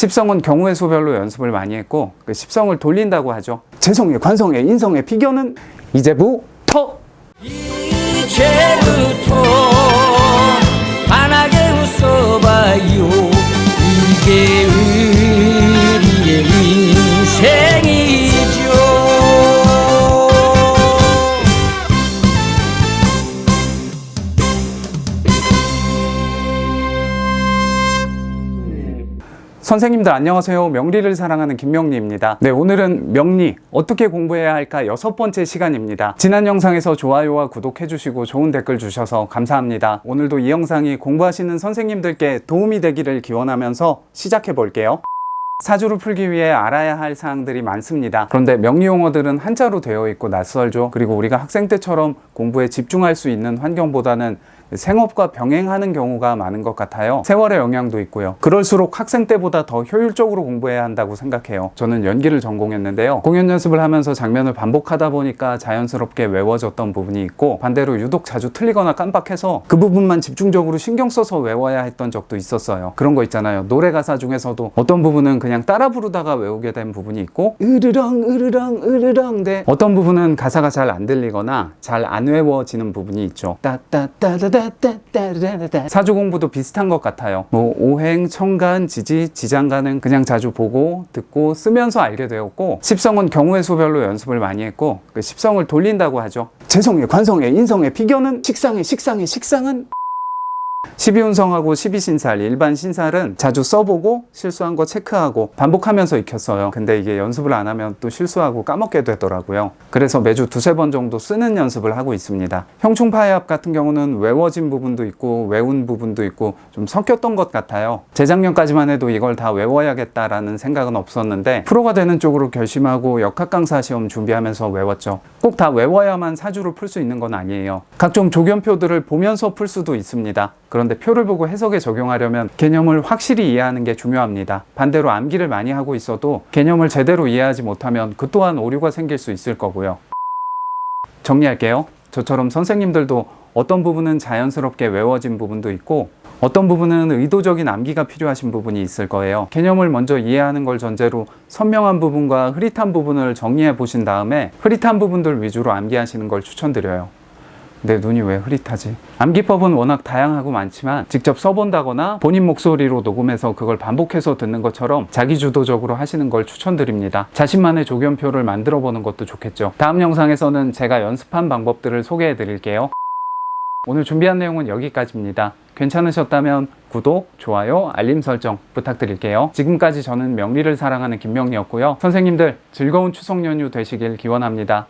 십성은 경우의 수별로 연습을 많이 했고 그 십성을 돌린다고 하죠. 재성의, 관성의, 인성의 비결은 이제부터 이제부터 선생님들 안녕하세요. 명리를 사랑하는 김명리입니다. 네, 오늘은 명리 어떻게 공부해야 할까 여섯 번째 시간입니다. 지난 영상에서 좋아요와 구독해 주시고 좋은 댓글 주셔서 감사합니다. 오늘도 이 영상이 공부하시는 선생님들께 도움이 되기를 기원하면서 시작해 볼게요. 사주를 풀기 위해 알아야 할 사항들이 많습니다. 그런데 명리 용어들은 한자로 되어 있고 낯설죠. 그리고 우리가 학생 때처럼 공부에 집중할 수 있는 환경보다는 생업과 병행하는 경우가 많은 것 같아요. 세월의 영향도 있고요. 그럴수록 학생 때보다 더 효율적으로 공부해야 한다고 생각해요. 저는 연기를 전공했는데요. 공연 연습을 하면서 장면을 반복하다 보니까 자연스럽게 외워졌던 부분이 있고 반대로 유독 자주 틀리거나 깜빡해서 그 부분만 집중적으로 신경 써서 외워야 했던 적도 있었어요. 그런 거 있잖아요. 노래 가사 중에서도 어떤 부분은 그냥 따라 부르다가 외우게 된 부분이 있고 으르렁 으르렁 으르렁 데 어떤 부분은 가사가 잘 안 들리거나 잘 안 외워지는 부분이 있죠. 따따따다 사주 공부도 비슷한 것 같아요. 뭐 오행, 청간, 지지, 지장간은 그냥 자주 보고 듣고 쓰면서 알게 되었고 십성은 경우의 수별로 연습을 많이 했고 그 십성을 돌린다고 하죠. 재성의, 관성의, 인성의 비결은 식상의, 식상의, 식상은 12운성하고 12신살, 일반 신살은 자주 써보고 실수한 거 체크하고 반복하면서 익혔어요. 근데 이게 연습을 안 하면 또 실수하고 까먹게 되더라고요. 그래서 매주 두세 번 정도 쓰는 연습을 하고 있습니다. 형충파해합 같은 경우는 외워진 부분도 있고 외운 부분도 있고 좀 섞였던 것 같아요. 재작년까지만 해도 이걸 다 외워야겠다라는 생각은 없었는데 프로가 되는 쪽으로 결심하고 역학 강사 시험 준비하면서 외웠죠. 꼭 다 외워야만 사주를 풀 수 있는 건 아니에요. 각종 조견표들을 보면서 풀 수도 있습니다. 그런데 표를 보고 해석에 적용하려면 개념을 확실히 이해하는 게 중요합니다. 반대로 암기를 많이 하고 있어도 개념을 제대로 이해하지 못하면 그 또한 오류가 생길 수 있을 거고요. 정리할게요. 저처럼 선생님들도 어떤 부분은 자연스럽게 외워진 부분도 있고 어떤 부분은 의도적인 암기가 필요하신 부분이 있을 거예요. 개념을 먼저 이해하는 걸 전제로 선명한 부분과 흐릿한 부분을 정리해 보신 다음에 흐릿한 부분들 위주로 암기하시는 걸 추천드려요. 내 눈이 왜 흐릿하지? 암기법은 워낙 다양하고 많지만 직접 써본다거나 본인 목소리로 녹음해서 그걸 반복해서 듣는 것처럼 자기주도적으로 하시는 걸 추천드립니다. 자신만의 조견표를 만들어 보는 것도 좋겠죠. 다음 영상에서는 제가 연습한 방법들을 소개해 드릴게요. 오늘 준비한 내용은 여기까지입니다. 괜찮으셨다면 구독, 좋아요, 알림 설정 부탁드릴게요. 지금까지 저는 명리를 사랑하는 김명리였고요. 선생님들 즐거운 추석 연휴 되시길 기원합니다.